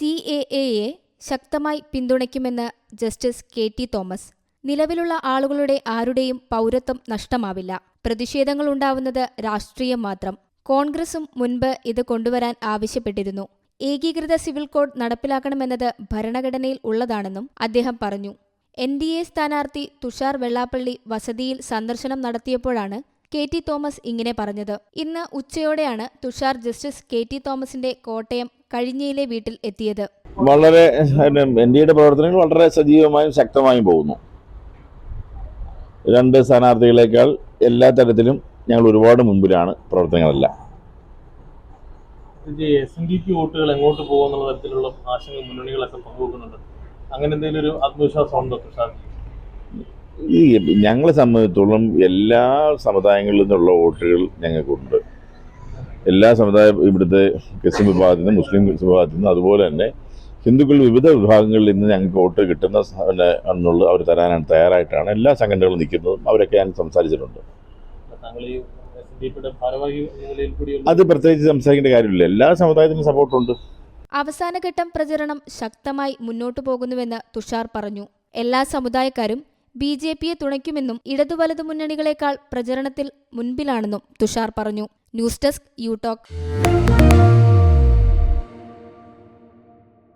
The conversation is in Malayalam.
സി എ എയെ ശക്തമായി പിന്തുണയ്ക്കുമെന്ന് ജസ്റ്റിസ് കെ ടി തോമസ്. നിലവിലുള്ള ആളുകളുടെ ആരുടെയും പൗരത്വം നഷ്ടമാവില്ല. പ്രതിഷേധങ്ങൾ ഉണ്ടാവുന്നത് രാഷ്ട്രീയം മാത്രം. കോൺഗ്രസും മുൻപ് ഇത് കൊണ്ടുവരാൻ ആവശ്യപ്പെട്ടിരുന്നു. ഏകീകൃത സിവിൽ കോഡ് നടപ്പിലാക്കണമെന്നത് ഭരണഘടനയിൽ ഉള്ളതാണെന്നും അദ്ദേഹം പറഞ്ഞു. എൻ ഡി എ സ്ഥാനാർത്ഥി തുഷാർ വെള്ളാപ്പള്ളി വസതിയിൽ സന്ദർശനം നടത്തിയപ്പോഴാണ് കെ ടി തോമസ് ഇങ്ങനെ പറഞ്ഞത്. ഇന്ന് ഉച്ചയോടെയാണ് തുഷാർ ജസ്റ്റിസ് കെ ടി തോമസിന്റെ കോട്ടയം കഴിഞ്ഞയിലെ വീട്ടിൽ എത്തിയത്. വളരെ എൻ ഡി എയുടെ പ്രവർത്തനങ്ങൾ വളരെ സജീവമായും ശക്തമായും പോകുന്നു. രണ്ട് സ്ഥാനാർത്ഥികളെക്കാൾ എല്ലാ തരത്തിലും ഞങ്ങൾ ഒരുപാട് മുമ്പിലാണ് പ്രവർത്തനങ്ങളെല്ലാം. എസ് എൻ ഡി പി വോട്ടുകൾ എങ്ങോട്ട് പോകുമെന്നുള്ള തരത്തിലുള്ള ആശങ്ക മുന്നണികളൊക്കെ പങ്കുവെക്കുന്നുണ്ട്. അങ്ങനെ എന്തെങ്കിലും ഒരു ആത്മവിശ്വാസം ഉണ്ടോ തുഷാർ? ഈ ഞങ്ങളെ സംബന്ധിച്ചിടത്തോളം എല്ലാ സമുദായങ്ങളിൽ നിന്നുള്ള വോട്ടുകൾ ഞങ്ങൾക്കുണ്ട്. എല്ലാ സമുദായ ഇവിടുത്തെ ക്രിസ്ത്യൻ വിഭാഗത്തിൽ നിന്ന് മുസ്ലിം വിഭാഗത്തിൽ നിന്ന് അതുപോലെ തന്നെ ഹിന്ദുക്കൾ വിവിധ വിഭാഗങ്ങളിൽ നിന്ന് ഞങ്ങൾക്ക് വോട്ട് കിട്ടുന്ന പിന്നെ എന്നുള്ളത് അവർ തരാനാണ് തയ്യാറായിട്ടാണ് എല്ലാ സംഘടനകളും നിൽക്കുന്നതും അവരൊക്കെ ഞാൻ സംസാരിച്ചിട്ടുണ്ട്. അത് പ്രത്യേകിച്ച് സംസാരിക്കേണ്ട കാര്യമില്ല. എല്ലാ സമുദായത്തിനും സപ്പോർട്ടുണ്ട് അവസാനഘട്ടം പ്രചരണം ശക്തമായി മുന്നോട്ടു പോകുന്നുവെന്ന് തുഷാർ പറഞ്ഞു. എല്ലാ സമുദായക്കാരും ബി ജെ പിയെ തുണയ്ക്കുമെന്നും ഇടതു വലതു മുന്നണികളെക്കാൾ പ്രചരണത്തിൽ മുൻപിലാണെന്നും തുഷാർ പറഞ്ഞു. News desk U talk.